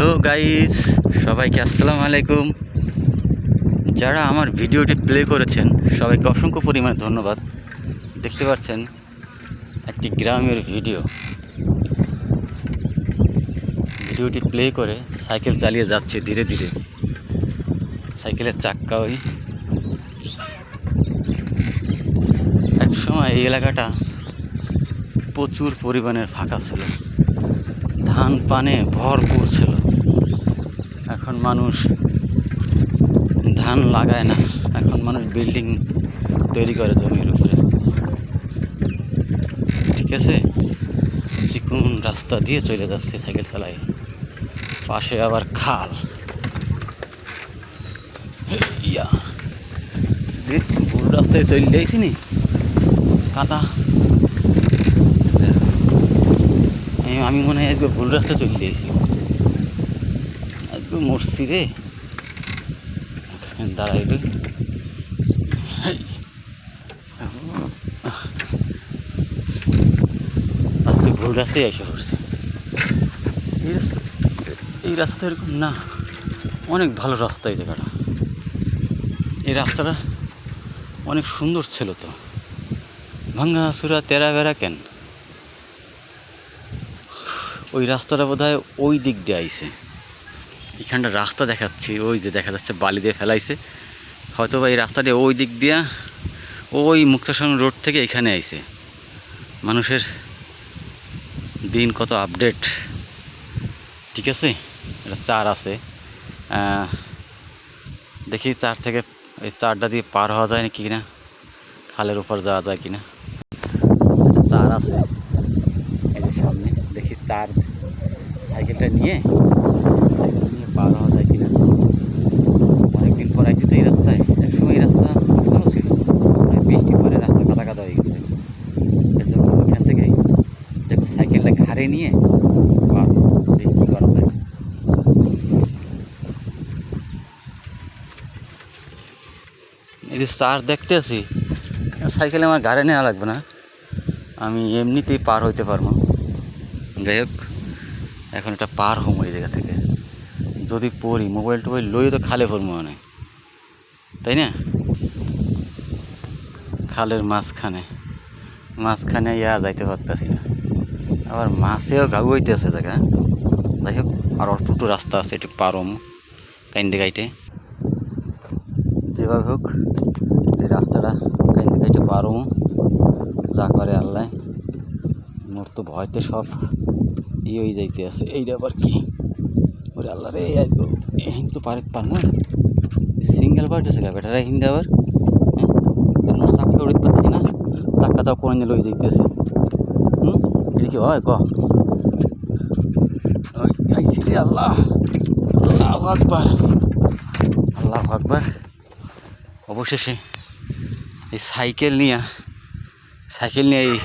Hello guys, সবাইকে আসসালামু আলাইকুম। যারা আমার ভিডিওটি প্লে করেছেন, সবাইকে অসংখ্য পরিমাণে ধন্যবাদ। দেখতে পাচ্ছেন, একটি গ্রামের ভিডিও। ভিডিওটি প্লে করে সাইকেল চালিয়ে যাচ্ছে ধীরে ধীরে। সাইকেলের চাক্কা ওই। এক সময় এই এলাকাটা প্রচুর পরিমাণের ফাঁকা ছিল। ধান পানে ভরপুর ছিল। এখন মানুষ ধান লাগায় না। এখন মানুষ বিল্ডিং তৈরি করে জমির উপরে। ঠিক আছে? চিকুন রাস্তা দিয়ে চলে যাচ্ছে সাইকেল চালায়, পাশে আবার খাল। ইয়া। ভুল রাস্তায় চলে যাইছি নি। কাদা। আমি- মনে হয় আজকে ভুল রাস্তায় চলে গেছি আজকে মরছি রে। দাঁড়াইবে। আজকে ভুল রাস্তায় এসে পড়ছি। এই রাস্তা এই রাস্তা এরকম না। অনেক ভালো রাস্তা এই জায়গাটা। এই রাস্তাটা অনেক সুন্দর ছিল তো। ভাঙ্গা সুরা তেরা বেড়া কেন? ওই রাস্তাটা বোধ হয় ওই দিক দিয়ে আইছে। এখানটা রাস্তা দেখাচ্ছি, ওই যে দেখা যাচ্ছে বালি দিয়ে ফেলাইছে। হয়তো এই রাস্তাটা ওই দিক দিয়া ওই মুক্তাসন রোড থেকে এখানে আইছে। মানুষের দিন কত আপডেট ঠিক আছে? এটা চার আছে। দেখি চার থেকে, এই চারটা দিয়ে পার হওয়া যায় নাকি কিনা? খালের উপর যাওয়া যায় কিনা? চার আছে। এই যে সামনে, দেখি তার সাইকেলটা নিয়ে পার হওয়া যায় কিনা। অনেকদিন পর আইছি তো এই রাস্তায় একসময় এই রাস্তা ভালো ছিল। বৃষ্টি পরে রাস্তা কাদা কাদা হয়ে গেছে। জন্য ওইখান থেকে দেখো সাইকেলটা ঘাড়ে নিয়ে এই যে চার দেখতে আছি সাইকেলে আমার গাড়ি নেওয়া লাগবে না। আমি এমনিতেই পার হইতে পারব। যাই হোক এখন এটা পার হম এই জায়গা থেকে। যদি পড়ি মোবাইল টোবাইল লইয়ে তো খালে পড়ব মানে। তাই না? খালের মাঝখানে। মাঝখানে ইয়া যাইতে পারতেছি না। আবার মাছেও গাউ হইতেছে জায়গা। যাই হোক, আর অল্প একটু রাস্তা আছে, একটু পারম কাইন্দে গাইটে যেভাবে হোক, এই রাস্তাটা কাইন্দে গাইটে পারম যা করে আল্লাহ। মোর তো ভয়তে সব ই হয়ে যাইতে আছে। এইটা আবার কি? ওরে আল্লাহ রে এই তো পারে পারব সিঙ্গেল পার্ট আছে গা বেটারা হিন্দে আবার? হ্যাঁ? চাক্কা উড়িতে পারতেছি না? চাক্কা তাও কোন লই যাইতেছে। হুম? এটা কি হয়? ক? রে আল্লাহ। আল্লাহ আকবার। আল্লাহ আকবার। অবশেষে এই সাইকেল নিয়ে সাইকেল নিয়ে এই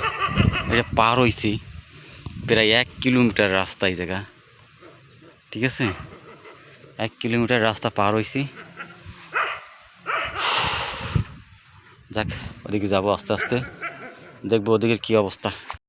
পার হইছি। প্রায় এক কিলোমিটার রাস্তা এই জায়গা। ঠিক আছে? এক কিলোমিটার রাস্তা পার হয়েছি যাক, ওদিকে যাব আস্তে আস্তে। দেখব ওদিকের কী অবস্থা।